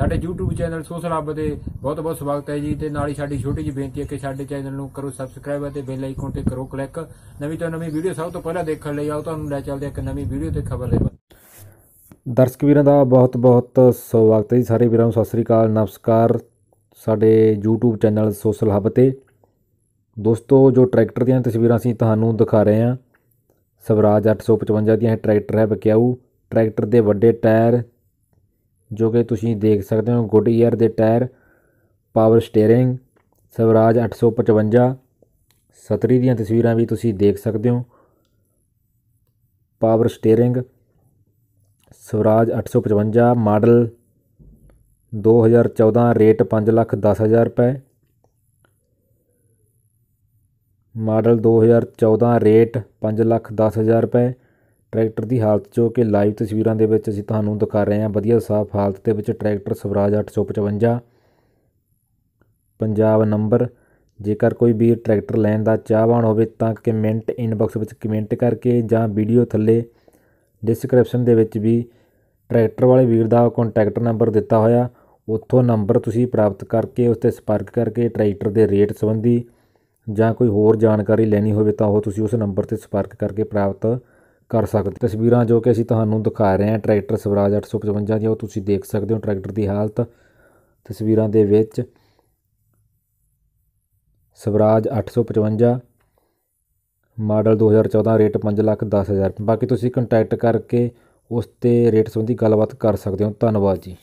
ਸਾਡੇ YouTube channel social ਹੱਬ ਦੇ ਬਹੁਤ ਬਹੁਤ ਸਵਾਗਤ ਹੈ ਜੀ ਤੇ ਨਾਲ ਹੀ ਸਾਡੀ ਛੋਟੀ ਜਿਹੀ ਬੇਨਤੀ ਹੈ ਕਿ ਸਾਡੇ ਚੈਨਲ ਨੂੰ ਕਰੋ ਸਬਸਕ੍ਰਾਈਬ ਅਤੇ ਬੈਲ ਆਈਕਨ ਤੇ ਕਰੋ ਕਲਿੱਕ ਨਵੀਂ ਤੋਂ ਨਵੀਂ ਵੀਡੀਓ ਸਭ ਤੋਂ ਪਹਿਲਾਂ ਦੇਖਣ ਲਈ ਆਓ, ਤੁਹਾਨੂੰ ਲੈ ਚੱਲਦੇ ਹਾਂ ਇੱਕ ਨਵੀਂ ਵੀਡੀਓ ਤੇ ਖਬਰ ਦੇ ਦਰਸ਼ਕ ਵੀਰਾਂ ਦਾ ਬਹੁਤ ਬਹੁਤ ਸਵਾਗਤ ਹੈ ਜੀ। ਸਾਰੇ ਵੀਰਾਂ ਨੂੰ ਸਤਿ ਸ੍ਰੀ ਅਕਾਲ, ਨਮਸਕਾਰ। ਸਾਡੇ YouTube ਚੈਨਲ ਸੋਸ਼ਲ ਹੱਬ ਤੇ। ਦੋਸਤੋ, ਜੋ ਟਰੈਕਟਰ ਦੀਆਂ ਤਸਵੀਰਾਂ ਅਸੀਂ ਤੁਹਾਨੂੰ ਦਿਖਾ ਰਹੇ ਹਾਂ, ਸਵਰਾਜ 855 ਦੀਆਂ ਇਹ ਟਰੈਕਟਰ ਹੈ ਬਕਿਆਊ ਟਰੈਕਟਰ ਦੇ ਵੱਡੇ ਟਾਇਰ ਜੋ ਕਿ ਤੁਸੀਂ ਦੇਖ ਸਕਦੇ ਹੋ ਗੁੱਡ ਈਅਰ ਦੇ ਟਾਇਰ ਪਾਵਰ ਸਟੀਅਰਿੰਗ ਸਵਰਾਜ 855 ਸਤਰੀ ਦੀਆਂ ਤਸਵੀਰਾਂ ਵੀ ਤੁਸੀਂ ਦੇਖ ਸਕਦੇ ਹੋ। Power steering Swaraj 855 model 2014 rate 5 lakh 10 ਹਜ਼ਾਰ ਰੁਪਏ। ਮਾਡਲ 2014 ਰੇਟ 5 ਲੱਖ 10 ਹਜ਼ਾਰ ਰੁਪਏ। ਟਰੈਕਟਰ ਦੀ ਹਾਲਤ ਜੋ ਕਿ ਲਾਈਵ ਤਸਵੀਰਾਂ ਦੇ ਵਿੱਚ ਅਸੀਂ ਤੁਹਾਨੂੰ ਦਿਖਾ ਰਹੇ ਹਾਂ। ਵਧੀਆ ਸਾਫ਼ ਹਾਲਤ ਦੇ ਵਿੱਚ ਟਰੈਕਟਰ ਸਵਰਾਜ 855 ਪੰਜਾਬ ਨੰਬਰ। ਜੇਕਰ ਕੋਈ ਵੀਰ ਟਰੈਕਟਰ ਲੈਣ ਦਾ ਚਾਹਵਾਨ ਹੋਵੇ ਤਾਂ ਕਮੈਂਟ ਇਨਬਾਕਸ ਵਿੱਚ ਕਮੈਂਟ ਕਰਕੇ ਜਾਂ ਵੀਡੀਓ ਥੱਲੇ ਡਿਸਕ੍ਰਿਪਸ਼ਨ ਦੇ ਵਿੱਚ ਵੀ ਟਰੈਕਟਰ ਵਾਲੇ ਵੀਰ ਦਾ ਕੰਟੈਕਟ ਨੰਬਰ ਦਿੱਤਾ ਹੋਇਆ। ਉੱਥੋਂ ਨੰਬਰ ਤੁਸੀਂ ਪ੍ਰਾਪਤ ਕਰਕੇ ਉਸ ਤੇ ਸੰਪਰਕ ਕਰਕੇ ਟਰੈਕਟਰ ਦੇ ਰੇਟ ਸੰਬੰਧੀ ਜਾਂ ਕੋਈ ਹੋਰ ਜਾਣਕਾਰੀ ਲੈਣੀ ਹੋਵੇ ਤਾਂ ਉਹ ਤੁਸੀਂ ਉਸ ਨੰਬਰ ਤੇ ਸੰਪਰਕ ਕਰਕੇ ਪ੍ਰਾਪਤ ਕਰ ਸਕਦੇ ਤਸਵੀਰਾਂ ਜੋ ਕਿ ਅਸੀਂ ਤੁਹਾਨੂੰ ਦਿਖਾ ਰਹੇ ਹਾਂ, ਟਰੈਕਟਰ ਸਵਰਾਜ 855 ਦੀਆਂ ਉਹ ਤੁਸੀਂ ਦੇਖ ਸਕਦੇ ਹੋ ਟਰੈਕਟਰ ਦੀ ਹਾਲਤ। ਤਸਵੀਰਾਂ ਦੇ ਵਿੱਚ ਸਵਰਾਜ 855 ਮਾਡਲ 2014 ਰੇਟ 5 ਲੱਖ 10 ਹਜ਼ਾਰ। ਬਾਕੀ ਤੁਸੀਂ ਕੰਟੈਕਟ ਕਰਕੇ ਉਸ ਤੇ ਰੇਟ ਸੰਬੰਧੀ ਗੱਲਬਾਤ ਕਰ ਸਕਦੇ ਹੋ। ਧੰਨਵਾਦ ਜੀ।